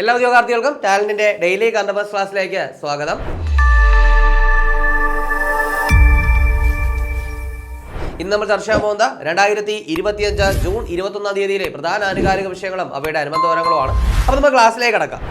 എല്ലാ ഉദ്യോഗാർത്ഥികൾക്കും ടാലന്റിന്റെ ഡെയിലി കണ്ടബസ് ക്ലാസ്സിലേക്ക് സ്വാഗതം. ഇന്ന് നമ്മൾ ചർച്ച ചെയ്യാൻ പോകുന്ന രണ്ടായിരത്തി ഇരുപത്തിയഞ്ച് ജൂൺ ഇരുപത്തൊന്നാം തീയതിയിലെ പ്രധാന ആനുകാലിക വിഷയങ്ങളും അവയുടെ അനുബന്ധ വരങ്ങളുമാണ് അപ്പോൾ നമ്മൾ ക്ലാസ്സിലേക്ക് കടക്കാം.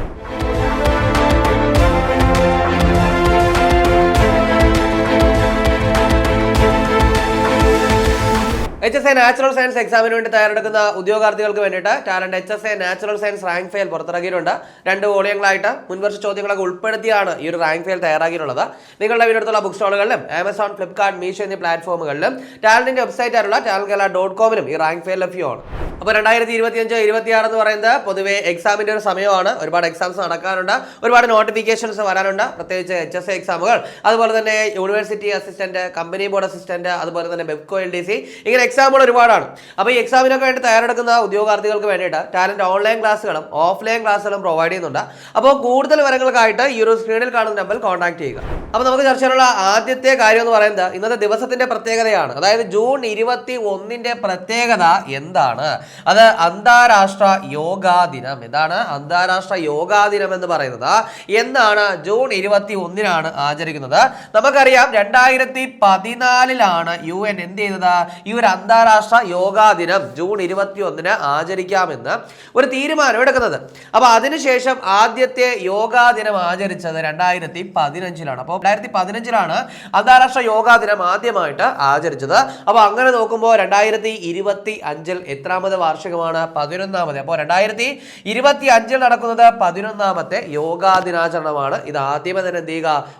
H S A natural science എക്സാമിന് വേണ്ടി തയ്യാറെടുക്കുന്ന ഉദ്യോഗാർത്ഥികൾക്ക് വേണ്ടിയിട്ട് talent H S A natural science rank file പുറത്തിറക്കിയിട്ടുണ്ട്. രണ്ട് വോളിയങ്ങളായിട്ട് മുൻവർഷ ചോദ്യങ്ങളൊക്കെ ഉൾപ്പെടുത്തിയാണ് ഈ ഒരു റാങ്ക് ഫെയിൽ തയ്യാറാക്കിയിട്ടുള്ളത്. നിങ്ങളുടെ വീടുള്ള ബുക്ക് സ്റ്റോളുകളിലും ആമസോൺ ഫ്ലിപ്കാർട്ട് മീഷോ എന്നീ പ്ലാറ്റ്ഫോമുകളിലും ടാലന്റിന്റെ വെബ്സൈറ്റ് ആയിട്ടുള്ള ടാലന്റ് കേരള ഡോട്ട് കോമിലും ഈ റാങ്ക് ഫെയിൽ ലഭ്യമാണ്. അപ്പോൾ രണ്ടായിരത്തി ഇരുപത്തിയഞ്ച് ഇരുപത്തിയാറ് എന്ന് പറയുന്നത് പൊതുവേ എക്സാമിന്റെ ഒരു സമയമാണ്. ഒരുപാട് എക്സാംസ് നടക്കാറുണ്ട്. ഒരുപാട് നോട്ടിഫിക്കേഷൻസ് വരാനുണ്ട് പ്രത്യേകിച്ച് എച്ച് എസ് എ എക്സാമുകൾ അതുപോലെ തന്നെ university assistant company board assistant അതുപോലെ തന്നെ ബെബ്കോ എൽ ഡി സി ഇങ്ങനെ എക്സാമുകൾ ഒരുപാടാണ്. അപ്പോൾ ഈ എക്സാമിനൊക്കെ വേണ്ടി തയ്യാറെടുക്കുന്ന ഉദ്യോഗാർത്ഥികൾക്ക് വേണ്ടിയിട്ട് ടാലന്റ് ഓൺലൈൻ ക്ലാസ്സുകളും ഓഫ്ലൈൻ ക്ലാസ്സുകളും പ്രൊവൈഡ് ചെയ്യുന്നുണ്ട്. അപ്പോൾ കൂടുതൽ വിവരങ്ങൾക്കായിട്ട് ഈ ഒരു സ്ക്രീനിൽ കാണുന്ന നമ്പർ കോൺടാക്ട് ചെയ്യുക. അപ്പോൾ നമുക്ക് ചർച്ച ചെയ്യാനുള്ള ആദ്യത്തെ കാര്യം എന്ന് പറയുന്നത് ഇന്നത്തെ ദിവസത്തിന്റെ പ്രത്യേകതയാണ്. അതായത് ജൂൺ ഇരുപത്തി ഒന്നിന്റെ പ്രത്യേകത എന്താണ്? അത് അന്താരാഷ്ട്ര യോഗാ ദിനം. എന്താണ്? അന്താരാഷ്ട്ര യോഗാ ദിനം എന്ന് പറയുന്നത്. എന്നാണ് ജൂൺ ഇരുപത്തി ഒന്നിനാണ് ആചരിക്കുന്നത്. നമുക്കറിയാം രണ്ടായിരത്തി പതിനാലിലാണ് യു എൻ എന്ത് ചെയ്തത്? ഈ ഒരു അന്താരാഷ്ട്ര യോഗാ ദിനം ജൂൺ ഇരുപത്തി ഒന്നിന് ആചരിക്കാമെന്ന് ഒരു തീരുമാനം എടുക്കുന്നത്. അപ്പൊ അതിനുശേഷം ആദ്യത്തെ യോഗാ ദിനം ആചരിച്ചത് രണ്ടായിരത്തി പതിനഞ്ചിലാണ്. അപ്പോൾ രണ്ടായിരത്തി പതിനഞ്ചിലാണ് അന്താരാഷ്ട്ര യോഗാ ദിനം ആദ്യമായിട്ട് ആചരിച്ചത്. അപ്പൊ അങ്ങനെ നോക്കുമ്പോൾ രണ്ടായിരത്തി ഇരുപത്തി അഞ്ചിൽ എത്രാമത് വാർഷികമാണ്? പതിനൊന്നാമത്. അപ്പോൾ രണ്ടായിരത്തി ഇരുപത്തി അഞ്ചിൽ നടക്കുന്നത് പതിനൊന്നാമത്തെ യോഗാ ദിനാചരണമാണ്. ഇത് ആദ്യമേ തന്നെ എന്ത്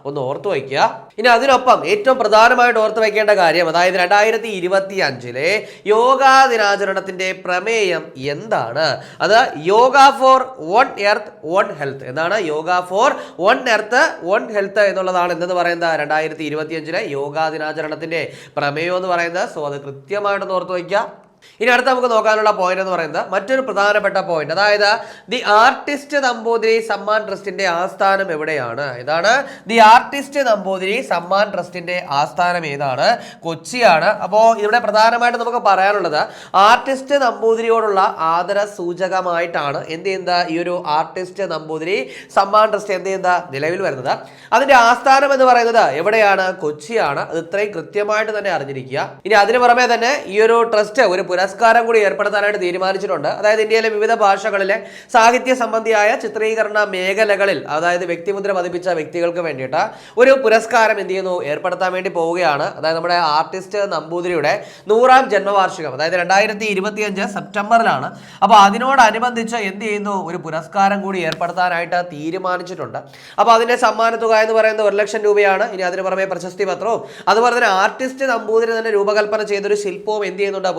ഒന്ന് ഓർത്തു വയ്ക്കുക. ഇനി അതിനൊപ്പം ഏറ്റവും പ്രധാനമായിട്ട് ഓർത്തു വയ്ക്കേണ്ട കാര്യം അതായത് രണ്ടായിരത്തി ഇരുപത്തി അഞ്ചിലെ യോഗാ ദിനാചരണത്തിന്റെ പ്രമേയം എന്താണ്? അത് yoga for one earth one health. എന്താണ്? Yoga for one earth one health എന്നുള്ളതാണ്. എന്തെന്ന് പറയുന്നത്? രണ്ടായിരത്തി ഇരുപത്തിയഞ്ചിലെ യോഗാ ദിനാചരണത്തിന്റെ പ്രമേയം എന്ന് പറയുന്നത്. സോ അത് കൃത്യമായിട്ട് ഓർത്തു വയ്ക്കുക. ഇനി അടുത്ത നമുക്ക് നോക്കാനുള്ള പോയിന്റ് എന്ന് പറയുന്നത് മറ്റൊരു പ്രധാനപ്പെട്ട പോയിന്റ് അതായത് ദി ആർട്ടിസ്റ്റ് നമ്പൂതിരി സമ്മാൻ ട്രസ്റ്റിന്റെ ആസ്ഥാനം എവിടെയാണ്? ഇതാണ് ദി ആർട്ടിസ്റ്റ് നമ്പൂതിരി സമ്മാൻ ട്രസ്റ്റിന്റെ ആസ്ഥാനം ഏതാണ്? കൊച്ചിയാണ്. അപ്പോൾ ഇവിടെ പ്രധാനമായിട്ട് നമുക്ക് പറയാനുള്ളത് ആർട്ടിസ്റ്റ് നമ്പൂതിരിയോടുള്ള ആദര സൂചകമായിട്ടാണ് എന്ത് ചെയ്യുന്നത്? ഈ ഒരു ആർട്ടിസ്റ്റ് നമ്പൂതിരി സമ്മാൻ ട്രസ്റ്റ് എന്ത് ചെയ്യുന്ന നിലവിൽ വരുന്നത്. അതിന്റെ ആസ്ഥാനം എന്ന് പറയുന്നത് എവിടെയാണ്? കൊച്ചിയാണ്. അത് ഇത്രയും കൃത്യമായിട്ട് തന്നെ അറിഞ്ഞിരിക്കുക. ഇനി അതിന് പുറമെ തന്നെ ഈ ഒരു ട്രസ്റ്റ് ഒരു പുരസ്കാരം കൂടി ഏർപ്പെടുത്താനായിട്ട് തീരുമാനിച്ചിട്ടുണ്ട്. അതായത് ഇന്ത്യയിലെ വിവിധ ഭാഷകളിലെ സാഹിത്യ സംബന്ധിയായ ചിത്രീകരണ മേഖലകളിൽ അതായത് വ്യക്തിമുദ്ര പതിപ്പിച്ച വ്യക്തികൾക്ക് വേണ്ടിയിട്ട് ഒരു പുരസ്കാരം എന്ത് ചെയ്യുന്നു? ഏർപ്പെടുത്താൻ വേണ്ടി പോവുകയാണ്. അതായത് നമ്മുടെ ആർട്ടിസ്റ്റ് നമ്പൂതിരിയുടെ നൂറാം ജന്മവാർഷികം അതായത് രണ്ടായിരത്തി ഇരുപത്തിയഞ്ച് സെപ്റ്റംബറിലാണ്. അപ്പോൾ അതിനോടനുബന്ധിച്ച് എന്ത് ചെയ്യുന്നു? ഒരു പുരസ്കാരം കൂടി ഏർപ്പെടുത്താനായിട്ട് തീരുമാനിച്ചിട്ടുണ്ട്. അപ്പോൾ അതിന്റെ സമ്മാന തുക എന്ന് പറയുന്നത് ഒരു ലക്ഷം രൂപയാണ്. ഇനി അതിന് പുറമെ പ്രശസ്തി പത്രവും അതുപോലെ തന്നെ ആർട്ടിസ്റ്റ് നമ്പൂതിരി തന്നെ രൂപകൽപ്പന ചെയ്തൊരു ശില്പവും എന്ത് ചെയ്യുന്നുണ്ട്?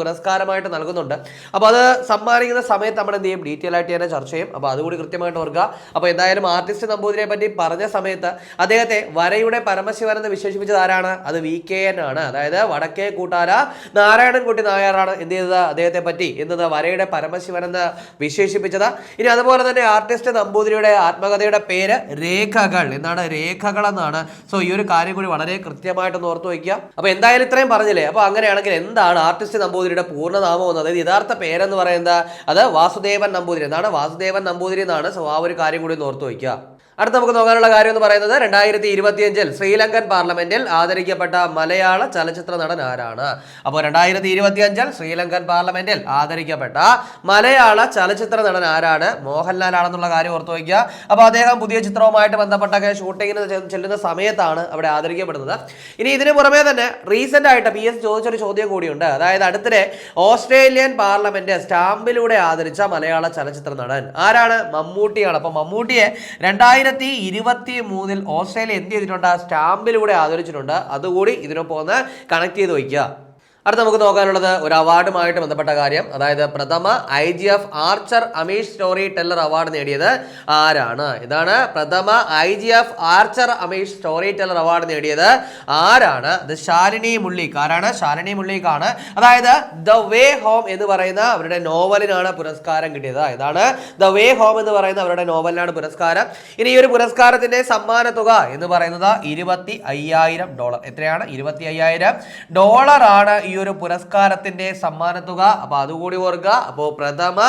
പുരസ്കാരമായിട്ട് നൽകുന്നുണ്ട്. അപ്പോൾ അത് സമ്മാനിക്കുന്ന സമയത്ത് നമ്മൾ എന്ത് ചെയ്യും? ഡീറ്റെയിൽ ആയിട്ട് തന്നെ ചർച്ച ചെയ്യും. അപ്പോൾ അതുകൂടി കൃത്യമായിട്ട് ഓർക്കുക. അപ്പോൾ എന്തായാലും ആർട്ടിസ്റ്റ് നമ്പൂതിരിയെ പറ്റി പറഞ്ഞ സമയത്ത് അദ്ദേഹത്തെ വരയുടെ പരമശിവൻ എന്ന് വിശേഷിപ്പിച്ചത് ആരാണ്? അത് വി കെ എൻ ആണ്. അതായത് വടക്കേ കൂട്ടാര നാരായണൻകുട്ടി നായരാണ് എന്ത് ചെയ്തത്? അദ്ദേഹത്തെ പറ്റി എന്നത് വരയുടെ പരമശിവൻ എന്ന് വിശേഷിപ്പിച്ചത്. ഇനി അതുപോലെ തന്നെ ആർട്ടിസ്റ്റ് നമ്പൂതിരിയുടെ ആത്മകഥയുടെ പേര് രേഖകൾ. എന്നാണ് രേഖകൾ എന്നാണ്. സോ ഈ ഒരു കാര്യം കൂടി വളരെ കൃത്യമായിട്ട് ഓർത്തു വയ്ക്കുക. അപ്പോൾ എന്തായാലും ഇത്രയും പറഞ്ഞില്ലേ? അപ്പോൾ അങ്ങനെയാണെങ്കിൽ എന്താണ് ആർട്ടിസ്റ്റ് നമ്പൂതിരിയുടെ പൂർണനാമം അതായത് യഥാർത്ഥ പേരെന്ന് പറയുന്നത് അത് വാസുദേവൻ നമ്പൂതിരി. എന്താണ്? വാസുദേവൻ നമ്പൂതിരി എന്നാണ് ആ ഒരു കാര്യം കൂടി ഒന്ന് ഓർത്തു വയ്ക്കുക. അടുത്ത നമുക്ക് നോക്കാനുള്ള കാര്യം എന്ന് പറയുന്നത് രണ്ടായിരത്തി ഇരുപത്തിയഞ്ചിൽ ശ്രീലങ്കൻ പാർലമെന്റിൽ ആദരിക്കപ്പെട്ട മലയാള ചലച്ചിത്ര നടൻ ആരാണ്? അപ്പോൾ രണ്ടായിരത്തി ഇരുപത്തിയഞ്ചിൽ ശ്രീലങ്കൻ പാർലമെന്റിൽ ആദരിക്കപ്പെട്ട മലയാള ചലച്ചിത്ര നടൻ ആരാണ്? മോഹൻലാൽ ആണെന്നുള്ള കാര്യം ഓർത്തു വയ്ക്കുക. അപ്പോൾ അദ്ദേഹം പുതിയ ചിത്രവുമായിട്ട് ബന്ധപ്പെട്ടൊക്കെ ഷൂട്ടിങ്ങിന് ചെല്ലുന്ന സമയത്താണ് അവിടെ ആദരിക്കപ്പെടുന്നത്. ഇനി ഇതിന് പുറമേ തന്നെ റീസെന്റ് ആയിട്ട് പി എസ് ചോദിച്ചൊരു ചോദ്യം കൂടിയുണ്ട്. അതായത് അടുത്തിടെ ഓസ്ട്രേലിയൻ പാർലമെന്റ് സ്റ്റാമ്പിലൂടെ ആദരിച്ച മലയാള ചലച്ചിത്ര നടൻ ആരാണ്? മമ്മൂട്ടിയാണ്. അപ്പോൾ മമ്മൂട്ടിയെ രണ്ടായിരത്തി ഇരുപത്തി മൂന്നിൽ ഓസ്ട്രേലിയ എന്ത് ചെയ്തിട്ടുണ്ട്? സ്റ്റാമ്പിലൂടെ ആദരിച്ചിട്ടുണ്ട്. അതുകൂടി ഇതിനൊപ്പം ഒന്ന് കണക്ട് ചെയ്ത് വയ്ക്കുക. അടുത്ത നമുക്ക് നോക്കാനുള്ളത് ഒരു അവാർഡുമായിട്ട് ബന്ധപ്പെട്ട കാര്യം. അതായത് പ്രഥമ I G F Archer Amish storyteller award നേടിയത് ആരാണ്? ഇതാണ് പ്രഥമ I G F Archer Amish storyteller award നേടിയത് ആരാണ്? ഇത് ശാലിനി മുള്ളിക്ക്. ആരാണ്? ശാലിനി മുള്ളിക്കാണ്. അതായത് ദ വേ ഹോം എന്ന് പറയുന്ന അവരുടെ നോവലിനാണ് പുരസ്കാരം കിട്ടിയത്. ഇതാണ് ദ വേ ഹോം എന്ന് പറയുന്ന അവരുടെ നോവലിനാണ് പുരസ്കാരം. ഇനി ഈ ഒരു പുരസ്കാരത്തിന്റെ സമ്മാന തുക എന്ന് പറയുന്നത് ഇരുപത്തി അയ്യായിരം ഡോളർ. എത്രയാണ്? ഇരുപത്തി അയ്യായിരം ഡോളർ ആണ് ഈ ഈ ഒരു പുരസ്കാരത്തിന്റെ സമ്മാനത്തുക. അപ്പൊ അതുകൂടി ഓർക്കുക. അപ്പോൾ പ്രഥമ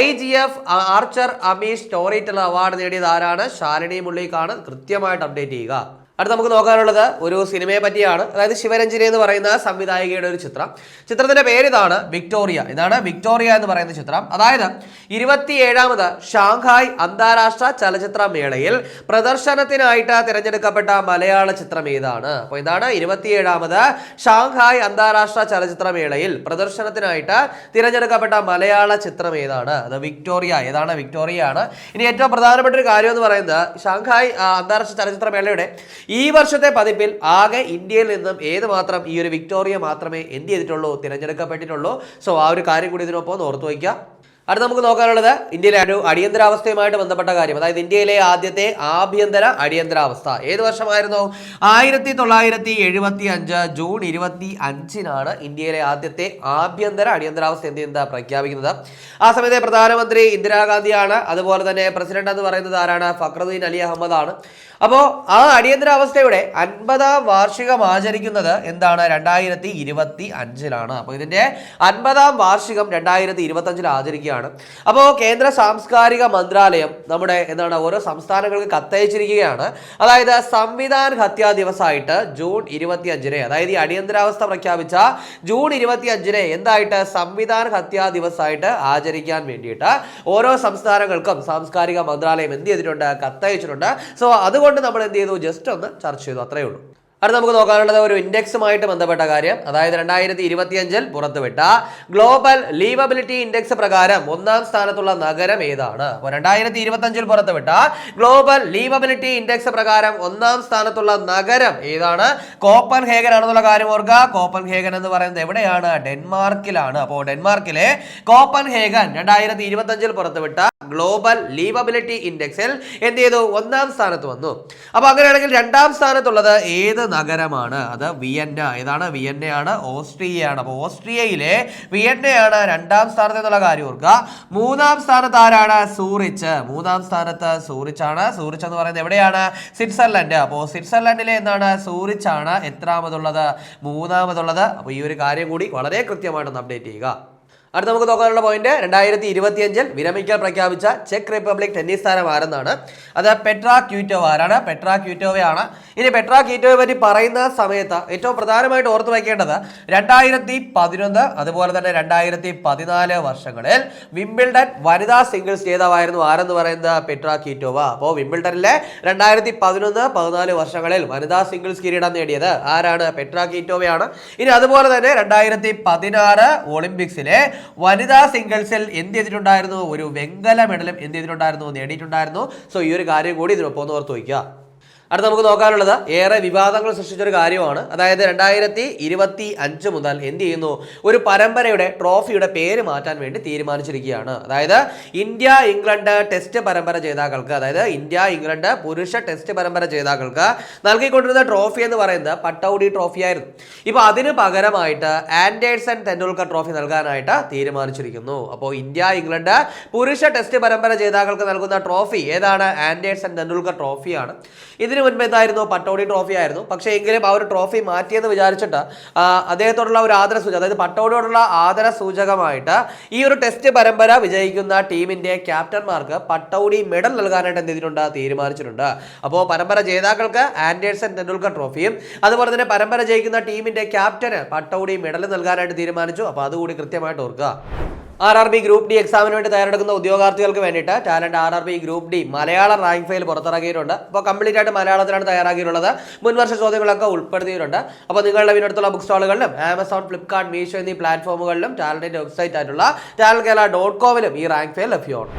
I G F Archer Amish storyteller award നേടിയത് ആരാണ്? ശാലിനി മുള്ളിക്കാണ്. കൃത്യമായിട്ട് അപ്ഡേറ്റ് ചെയ്യുക. അടുത്ത് നമുക്ക് നോക്കാനുള്ളത് ഒരു സിനിമയെ പറ്റിയാണ്. അതായത് ശിവരഞ്ജനി എന്ന് പറയുന്ന സംവിധായികയുടെ ഒരു ചിത്രം. ചിത്രത്തിന്റെ പേര് ഇതാണ് വിക്ടോറിയ. ഇതാണ് വിക്ടോറിയ എന്ന് പറയുന്ന ചിത്രം. അതായത് ഇരുപത്തിയേഴാമത് ഷാങ്ഹായ് അന്താരാഷ്ട്ര ചലച്ചിത്ര മേളയിൽ പ്രദർശനത്തിനായിട്ട് തിരഞ്ഞെടുക്കപ്പെട്ട മലയാള ചിത്രം ഏതാണ്? അപ്പോൾ ഇതാണ് ഇരുപത്തിയേഴാമത് ഷാങ്ഹായ് അന്താരാഷ്ട്ര ചലച്ചിത്ര മേളയിൽ പ്രദർശനത്തിനായിട്ട് തിരഞ്ഞെടുക്കപ്പെട്ട മലയാള ചിത്രം ഏതാണ്? അത് വിക്ടോറിയ. ഏതാണ് വിക്ടോറിയ ആണ് ഇനി ഏറ്റവും പ്രധാനപ്പെട്ട ഒരു കാര്യം എന്ന് പറയുന്നത് ഷാങ്ഹായ് അന്താരാഷ്ട്ര ചലച്ചിത്ര മേളയുടെ ഈ വർഷത്തെ പതിപ്പിൽ ആകെ ഇന്ത്യയിൽ നിന്നും ഏത് മാത്രം ഈ ഒരു വിക്ടോറിയ മാത്രമേ എന്ത് ചെയ്തിട്ടുള്ളൂ തിരഞ്ഞെടുക്കപ്പെട്ടിട്ടുള്ളൂ. സോ ആ ഒരു കാര്യം കൂടി ഇതിനൊപ്പം ഓർത്തു വയ്ക്കുക അടുത്ത നമുക്ക് നോക്കാനുള്ളത് ഇന്ത്യയിലെ ഒരു അടിയന്തരാവസ്ഥയുമായിട്ട് ബന്ധപ്പെട്ട കാര്യം. അതായത് ഇന്ത്യയിലെ ആദ്യത്തെ ആഭ്യന്തര അടിയന്തരാവസ്ഥ. ഏത് വർഷമായിരുന്നു? ആയിരത്തി തൊള്ളായിരത്തി എഴുപത്തി അഞ്ച് ജൂൺ ഇരുപത്തി അഞ്ചിനാണ് ഇന്ത്യയിലെ ആദ്യത്തെ ആഭ്യന്തര അടിയന്തരാവസ്ഥ എന്ത് ചെയ്യുന്നത് പ്രഖ്യാപിക്കുന്നത്. ആ സമയത്തെ പ്രധാനമന്ത്രി ഇന്ദിരാഗാന്ധിയാണ്. അതുപോലെ തന്നെ പ്രസിഡന്റ് എന്ന് പറയുന്നത് ആരാണ്? ഫക്രുദ്ദീൻ അലി അഹമ്മദ് ആണ്. അപ്പോൾ ആ അടിയന്തരാവസ്ഥയുടെ അൻപതാം വാർഷികം ആചരിക്കുന്നത് എന്താണ്? രണ്ടായിരത്തി ഇരുപത്തി അഞ്ചിലാണ് അപ്പോൾ ഇതിന്റെ അൻപതാം വാർഷികം രണ്ടായിരത്തി ഇരുപത്തി അഞ്ചിൽ ആചരിക്കുകയാണ്. അപ്പോൾ കേന്ദ്ര സാംസ്കാരിക മന്ത്രാലയം നമ്മുടെ എന്താണ് ഓരോ സംസ്ഥാനങ്ങൾക്ക് കത്തയച്ചിരിക്കുകയാണ്. അതായത് സംവിധാൻ ഹത്യാ ദിവസമായിട്ട് ജൂൺ ഇരുപത്തി അഞ്ചിന് അതായത് ഈ അടിയന്തരാവസ്ഥ പ്രഖ്യാപിച്ച ജൂൺ ഇരുപത്തി അഞ്ചിന് എന്തായിട്ട് സംവിധാൻ ഹത്യാ ദിവസമായിട്ട് ആചരിക്കാൻ വേണ്ടിയിട്ട് ഓരോ സംസ്ഥാനങ്ങൾക്കും സാംസ്കാരിക മന്ത്രാലയം എന്ത് ചെയ്തിട്ടുണ്ട്? കത്തയച്ചിട്ടുണ്ട്. സോ അതുകൊണ്ട് നമ്മൾ എന്ത് ചെയ്തു? ജസ്റ്റ് ഒന്ന് ചർച്ച ചെയ്തു. അത്രയേ ഉള്ളൂ. അടുത്ത നമുക്ക് നോക്കാനുള്ളത് ഒരു ഇൻഡെക്സുമായിട്ട് ബന്ധപ്പെട്ട കാര്യം. അതായത് രണ്ടായിരത്തി ഇരുപത്തിയഞ്ചിൽ പുറത്തുവിട്ട ഗ്ലോബൽ ലീവബിലിറ്റി ഇൻഡെക്സ് പ്രകാരം ഒന്നാം സ്ഥാനത്തുള്ള നഗരം ഏതാണ്? അപ്പോൾ രണ്ടായിരത്തി ഇരുപത്തഞ്ചിൽ പുറത്തുവിട്ട ഗ്ലോബൽ ലീവബിലിറ്റി ഇൻഡെക്സ് പ്രകാരം ഒന്നാം സ്ഥാനത്തുള്ള നഗരം ഏതാണ്? കോപ്പൻ ഹേഗൻ ആണെന്നുള്ള കാര്യം ഓർക്കുക. കോപ്പൻ ഹേഗൻ എന്ന് പറയുന്നത് എവിടെയാണ്? ഡെൻമാർക്കിലാണ്. അപ്പോൾ ഡെൻമാർക്കിലെ കോപ്പൻ ഹേഗൻ രണ്ടായിരത്തി ഇരുപത്തഞ്ചിൽ പുറത്തുവിട്ട ഗ്ലോബൽ ലീവബിലിറ്റി ഇൻഡെക്സിൽ എന്ത് ചെയ്തു? ഒന്നാം സ്ഥാനത്ത് വന്നു. അപ്പൊ അങ്ങനെയാണെങ്കിൽ രണ്ടാം സ്ഥാനത്തുള്ളത് ഏത് നഗരമാണ്. അത് വിയന്ന ഏതാണ് വിയന്നയാണ്? ഓസ്ട്രിയയാണ്. അപ്പോൾ ഓസ്ട്രിയയിലെ വിയന്നയാണ് രണ്ടാം സ്ഥാനത്ത് എന്നുള്ള കാര്യം ഓർക്കുക. മൂന്നാം സ്ഥാനത്ത് ആരാണ്? സൂറിച്ച്. മൂന്നാം സ്ഥാനത്ത് സൂറിച്ചാണ്. സൂറിച്ച് എന്ന് പറയുന്നത് എവിടെയാണ്? സ്വിറ്റ്സർലൻഡ്. അപ്പോൾ സ്വിറ്റ്സർലൻഡിലെ എന്താണ്? സൂറിച്ചാണ് എത്രാമതുള്ളത്? മൂന്നാമതുള്ളത്. അപ്പോൾ ഈ ഒരു കാര്യം കൂടി വളരെ കൃത്യമായിട്ടൊന്ന് അപ്ഡേറ്റ് ചെയ്യുക. അടുത്ത നമുക്ക് നോക്കാനുള്ള പോയിന്റ് രണ്ടായിരത്തി ഇരുപത്തിയഞ്ചിൽ വിരമിക്കൽ പ്രഖ്യാപിച്ച ചെക്ക് റിപ്പബ്ലിക് ടെന്നീസ് താരം ആരെന്നാണ്? അത് പെട്ര ക്യൂറ്റോവ. ആരാണ്? പെട്ര ക്യൂറ്റോവയാണ്. ഇനി പെട്രാ ക്യൂറ്റോവയെ പറ്റി പറയുന്ന സമയത്ത് ഏറ്റവും പ്രധാനമായിട്ട് ഓർത്തു വയ്ക്കേണ്ടത് രണ്ടായിരത്തി പതിനൊന്ന് അതുപോലെ തന്നെ രണ്ടായിരത്തി പതിനാല് വർഷങ്ങളിൽ വിംബിൾഡൺ വനിതാ സിംഗിൾസ് ജേതാവായിരുന്നു ആരെന്ന് പറയുന്നത് പെട്രാ ക്യൂറ്റോവ. അപ്പോൾ വിംബിൾഡണിലെ രണ്ടായിരത്തി പതിനൊന്ന് പതിനാല് വർഷങ്ങളിൽ വനിതാ സിംഗിൾസ് കിരീടം നേടിയത് ആരാണ്? പെട്രാ ക്യൂറ്റോവയാണ്. ഇനി അതുപോലെ തന്നെ രണ്ടായിരത്തി പതിനാറ് ഒളിമ്പിക്സിലെ വനിതാ സിംഗിൾസിൽ എന്ത് ചെയ്തിട്ടുണ്ടായിരുന്നു? ഒരു വെങ്കല മെഡലും എന്ത് ചെയ്തിട്ടുണ്ടായിരുന്നു? നേടിയിട്ടുണ്ടായിരുന്നു. സോ ഈ ഒരു കാര്യം കൂടി ഇതിനൊപ്പം ഓർത്ത് വയ്ക്കുക. അടുത്ത നമുക്ക് നോക്കാനുള്ളത് ഏറെ വിവാദങ്ങൾ സൃഷ്ടിച്ചൊരു കാര്യമാണ്. അതായത് രണ്ടായിരത്തി ഇരുപത്തി അഞ്ച് മുതൽ എന്ത് ചെയ്യുന്നു? ഒരു പരമ്പരയുടെ ട്രോഫിയുടെ പേര് മാറ്റാൻ വേണ്ടി തീരുമാനിച്ചിരിക്കുകയാണ്. അതായത് ഇന്ത്യ ഇംഗ്ലണ്ട് ടെസ്റ്റ് പരമ്പര ജേതാക്കൾക്ക് അതായത് ഇന്ത്യ ഇംഗ്ലണ്ട് പുരുഷ ടെസ്റ്റ് പരമ്പര ജേതാക്കൾക്ക് നൽകിക്കൊണ്ടിരുന്ന ട്രോഫി എന്ന് പറയുന്നത് പട്ടൗഡി ട്രോഫി ആയിരുന്നു. ഇപ്പോൾ അതിന് പകരമായിട്ട് ആൻഡേഴ്സൺ തെണ്ടുൽക്കർ ട്രോഫി നൽകാനായിട്ട് തീരുമാനിച്ചിരിക്കുന്നു. അപ്പോൾ ഇന്ത്യ ഇംഗ്ലണ്ട് പുരുഷ ടെസ്റ്റ് പരമ്പര ജേതാക്കൾക്ക് നൽകുന്ന ട്രോഫി ഏതാണ്? ആൻഡേഴ്സൺ തെണ്ടുൽക്കർ ട്രോഫിയാണ് ഇതിനു മുൻപ് എന്തായിരുന്നു? പട്ടോടി ട്രോഫി ആയിരുന്നു. പക്ഷേ എങ്കിലും ആ ഒരു ട്രോഫി മാറ്റിയെന്ന് വിചാരിച്ചിട്ട് അദ്ദേഹത്തോടുള്ള ഒരു ആദര സൂചക അതായത് പട്ടോടിയോടുള്ള ആദര സൂചകമായിട്ട് ഈ ഒരു ടെസ്റ്റ് പരമ്പര വിജയിക്കുന്ന ടീമിന്റെ ക്യാപ്റ്റന്മാർക്ക് പട്ടൗഡി മെഡൽ നൽകാനായിട്ട് എന്ത് ചെയ്തിട്ടുണ്ട്? തീരുമാനിച്ചിട്ടുണ്ട്. അപ്പോൾ പരമ്പര ജേതാക്കൾക്ക് ആൻഡേഴ്സൺ തെണ്ടുൽക്കർ ട്രോഫിയും അതുപോലെ തന്നെ പരമ്പര ജയിക്കുന്ന ടീമിന്റെ ക്യാപ്റ്റന് പട്ടൗഡി മെഡൽ നൽകാനായിട്ട് തീരുമാനിച്ചു. അപ്പോൾ അതുകൂടി കൃത്യമായിട്ട് ഓർക്കുക. R R B group D എക്സാമിന് വേണ്ടി തയ്യാറെടുക്കുന്ന ഉദ്യോഗാർത്ഥികൾക്ക് വേണ്ടിയിട്ട് talent R R B group D Malayalam rank file പുറത്തിറക്കിയിട്ടുണ്ട് അപ്പോൾ കംപ്ലീറ്റ് ആയിട്ട് മലയാളത്തിലാണ് തയ്യാറാക്കിയിട്ടുള്ളത്. മുൻവർഷ ചോദ്യങ്ങളൊക്കെ ഉൾപ്പെടുത്തിയിട്ടുണ്ട്. അപ്പോൾ നിങ്ങളുടെ വീടിനടുത്തുള്ള ബുക്ക് സ്റ്റാളുകളിലും ആമസോൺ ഫ്ലിപ്കാർട്ട് മീഷോ എന്നീ പ്ലാറ്റ്ഫോമുകളിലും ടാലന്റിന്റെ വെബ്സൈറ്റ് ആയിട്ടുള്ള ടാലന്റ് കേരള ഡോട്ട് കോമിലും ഈ റാങ്ക് ഫയൽ ലഭ്യമാണ്.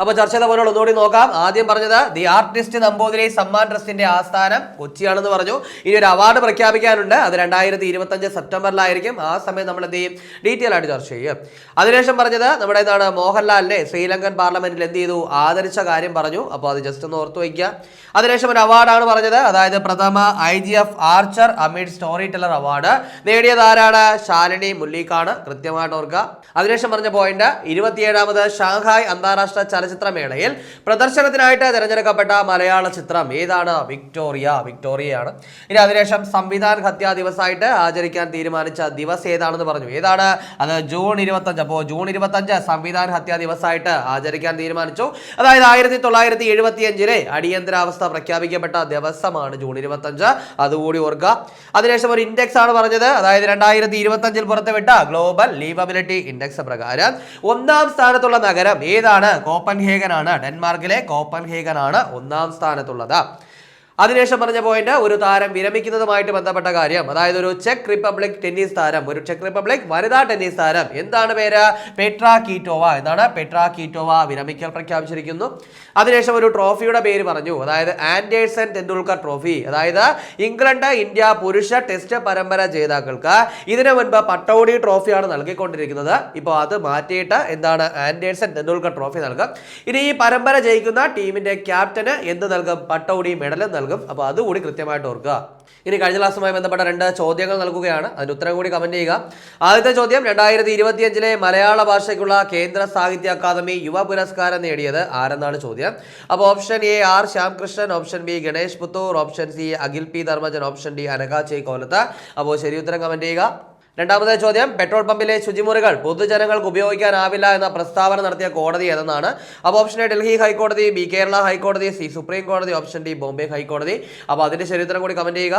അപ്പോൾ ചർച്ച ചെയ്ത പോലെ ഒന്നുകൂടി നോക്കാം. ആദ്യം പറഞ്ഞത് ദി ആർട്ടിസ്റ്റ് നമ്പൂതിരി സമ്മാൻ ട്രസ്റ്റിന്റെ ആസ്ഥാനം കൊച്ചിയാണെന്ന് പറഞ്ഞു. ഇനി ഒരു അവാർഡ് പ്രഖ്യാപിക്കാനുണ്ട്. അത് രണ്ടായിരത്തി ഇരുപത്തഞ്ച് സെപ്റ്റംബറിലായിരിക്കും. ആ സമയം നമ്മൾ എന്ത് ചെയ്യും? ഡീറ്റെയിൽ ആയിട്ട് ചർച്ച ചെയ്യും. അതിനുശേഷം പറഞ്ഞത്? നമ്മുടെ എന്താണ് മോഹൻലാലിനെ ശ്രീലങ്കൻ പാർലമെന്റിൽ എന്ത് ചെയ്തു? ആദരിച്ച കാര്യം പറഞ്ഞു. അപ്പോൾ അത് ജസ്റ്റ് ഒന്ന് ഓർത്ത് വയ്ക്കുക. അതിനുശേഷം ഒരു അവാർഡാണ് പറഞ്ഞത്. അതായത് പ്രഥമ I G F Archer Amish storyteller award നേടിയത് ആരാണ്? ശാലിനി മുല്ലീക്കാണ്. കൃത്യമായിട്ട് ഓർക്കുക. അതിനുശേഷം പറഞ്ഞ പോയിന്റ് ഇരുപത്തിയേഴാമത് ഷാങ്ഹായ് അന്താരാഷ്ട്ര ചലച്ചിത്രമേളയിൽ പ്രദർശനത്തിനായിട്ട് തിരഞ്ഞെടുക്കപ്പെട്ട മലയാള ചിത്രം ഏതാണ്? വിക്ടോറിയ. വിക്ടോറിയയാണ്. ഇനി അതിനുശേഷം സംവിധാൻ ഹത്യാ ദിവസമായിട്ട് ആചരിക്കാൻ തീരുമാനിച്ച ദിവസം ഏതാണെന്ന് പറഞ്ഞു. ഏതാണ്? അത് ജൂൺ ഇരുപത്തഞ്ച് അപ്പോൾ ജൂൺ ഇരുപത്തഞ്ച് സംവിധാന ഹത്യാ ദിവസമായിട്ട് ആചരിക്കാൻ തീരുമാനിച്ചു. അതായത് ആയിരത്തി തൊള്ളായിരത്തി എഴുപത്തി അഞ്ചിലെ അടിയന്തരാവസ്ഥ പ്രഖ്യാപിക്കപ്പെട്ട ദിവസമാണ് ജൂൺ ഇരുപത്തഞ്ച് അതുകൂടി ഓർക്കുക. അതിനുശേഷം ഒരു ഇൻഡെക്സ് ആണ് പറഞ്ഞത്. അതായത് രണ്ടായിരത്തി ഇരുപത്തഞ്ചിൽ പുറത്തുവിട്ട ഗ്ലോബൽ ലീവബിലിറ്റി ഇൻഡെക്സ് പ്രകാരം ഒന്നാം സ്ഥാനത്തുള്ള നഗരം ഏതാണ്? കോപ്പൻഹേഗൻ ആണ് ഡെൻമാർക്കിലെ കോപ്പൻഹേഗൻ ആണ് ഒന്നാം സ്ഥാനത്തുള്ളത്. അതിനുശേഷം പറഞ്ഞ പോയിന്റ് ഒരു താരം വിരമിക്കുന്നതുമായിട്ട് ബന്ധപ്പെട്ട കാര്യം. അതായത് ഒരു ചെക്ക് റിപ്പബ്ലിക് ടെന്നീസ് താരം ഒരു ചെക്ക് റിപ്പബ്ലിക് വനിതാ ടെന്നീസ് താരം. എന്താണ് പേര്? പെട്രാ കീറ്റോവ എന്നാണ് പെട്രാ കീറ്റോവ വിരമിക്കൽ പ്രഖ്യാപിച്ചിരിക്കുന്നു. അതിനുശേഷം ഒരു ട്രോഫിയുടെ പേര് പറഞ്ഞു. അതായത് ആൻഡേഴ്സൺ ടെണ്ടുൽക്കർ ട്രോഫി. അതായത് ഇംഗ്ലണ്ട് ഇന്ത്യ പുരുഷ ടെസ്റ്റ് പരമ്പര ജേതാക്കൾക്ക് ഇതിനു മുൻപ് പട്ടോടി ട്രോഫിയാണ് നൽകിക്കൊണ്ടിരിക്കുന്നത്. ഇപ്പോൾ അത് മാറ്റിയിട്ട് എന്താണ് ആൻഡേഴ്സൺ ടെണ്ടുൽക്കർ ട്രോഫി നൽകും. ഇനി ഈ പരമ്പര ജയിക്കുന്ന ടീമിന്റെ ക്യാപ്റ്റന് എന്ത് നൽകും? പട്ടോടി മെഡൽ നൽകും. അപ്പോൾ അതുകൂടി കൃത്യമായിട്ട് ഓർക്കുക. ഇനി കഴിഞ്ഞ ക്ലാസ്സുമായി ബന്ധപ്പെട്ട രണ്ട് ചോദ്യങ്ങൾ നൽകുകയാണ്. അതിന് ഉത്തരം കൂടി കമന്റ് ചെയ്യുക. ആദ്യത്തെ ചോദ്യം രണ്ടായിരത്തി ഇരുപത്തിയഞ്ചിലെ മലയാള ഭാഷയ്ക്കുള്ള കേന്ദ്ര സാഹിത്യ അക്കാദമി യുവ പുരസ്കാരം നേടിയത് ആരെന്നാണ് ചോദ്യം? അപ്പോൾ option A R. Shyamkrishnan option B Ganesh Puthur option C Akhil P. Dharmajan option D അനകാ ചെയ് കോലത്ത്. അപ്പോൾ ശരി ഉത്തരം കമന്റ് ചെയ്യുക. രണ്ടാമത്തെ ചോദ്യം പെട്രോൾ പമ്പിലെ ശുചിമുറികൾ പൊതുജനങ്ങൾക്ക് ഉപയോഗിക്കാനാവില്ല എന്ന പ്രസ്താവന നടത്തിയ കോടതി ഏതെന്നാണ്? അപ്പോൾ ഓപ്ഷൻ എ ഡൽഹി ഹൈക്കോടതി ബി കേരള ഹൈക്കോടതി സി സുപ്രീം കോടതി ഓപ്ഷൻ ഡി ബോംബെ ഹൈക്കോടതി. അപ്പോൾ അതിന്റെ ചരിത്രം കൂടി കമന്റ് ചെയ്യുക.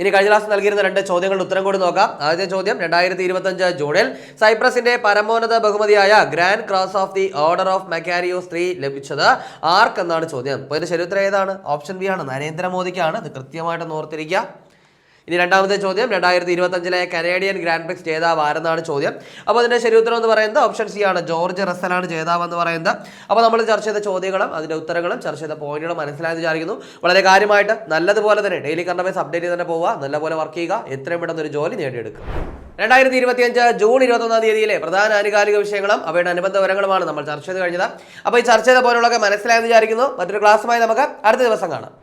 ഇനി കഴിഞ്ഞ ക്ലാസ് നൽകിയിരുന്ന രണ്ട് ചോദ്യങ്ങളുടെ ഉത്തരം കൂടി നോക്കാം. ആദ്യത്തെ ചോദ്യം രണ്ടായിരത്തി ഇരുപത്തഞ്ച് ജൂണിൽ സൈപ്രസിന്റെ പരമോന്നത ബഹുമതിയായ grand cross of the order of Makarios സ്ത്രീ ലഭിച്ചത് ആർക്കെന്നാണ് ചോദ്യം? അപ്പോൾ ഇതിന്റെ ശരി ഉത്തരം ഏതാണ്? ഓപ്ഷൻ ബി ആണ്. നരേന്ദ്രമോദിക്കാണ്. ഇത് കൃത്യമായിട്ട് ഓർത്തിരിക്കുക. ഇനി രണ്ടാമത്തെ ചോദ്യം രണ്ടായിരത്തി ഇരുപത്തഞ്ചിലെ കനേഡിയൻ ഗ്രാൻഡ് പ്രിക്സ് ജേതാവ് ആരെന്നാണ് ചോദ്യം. അപ്പോൾ അതിന്റെ ശരി ഉത്തരം എന്ന് പറയുന്നത് ഓപ്ഷൻ സി ആണ് ജോർജ് റസലാണ് ജേതാവ് എന്ന് പറയുന്നത്. അപ്പോൾ നമ്മൾ ചർച്ച ചെയ്ത ചോദ്യങ്ങളും അതിന്റെ ഉത്തരങ്ങളും ചർച്ച ചെയ്ത പോയിന്റുകളും മനസ്സിലായെന്ന് വിചാരിക്കുന്നു. വളരെ കാര്യമായിട്ട് നല്ലതുപോലെ തന്നെ ഡെയിലി കറണ്ട് അപ്ഡേറ്റ് ചെയ്ത് തന്നെ പോവുക നല്ലപോലെ വർക്ക് ചെയ്യുക എത്രയും പെട്ടെന്ന് ഒരു ജോലി നേടിയെടുക്കുക. രണ്ടായിരത്തി ഇരുപത്തിയഞ്ച് ജൂൺ ഇരുപത്തൊന്നാം തീയതിയിലെ പ്രധാന ആനുകാലിക വിഷയങ്ങളും അവയുടെ അനുബന്ധ വിവരങ്ങളുമാണ് നമ്മൾ ചർച്ച ചെയ്ത് കഴിഞ്ഞത്. അപ്പോൾ ഈ ചർച്ച ചെയ്ത പോലുള്ളതൊക്കെ മനസ്സിലായെന്ന് വിചാരിക്കുന്നു. മറ്റൊരു ക്ലാസ്സുമായി നമുക്ക് അടുത്ത ദിവസം കാണാം.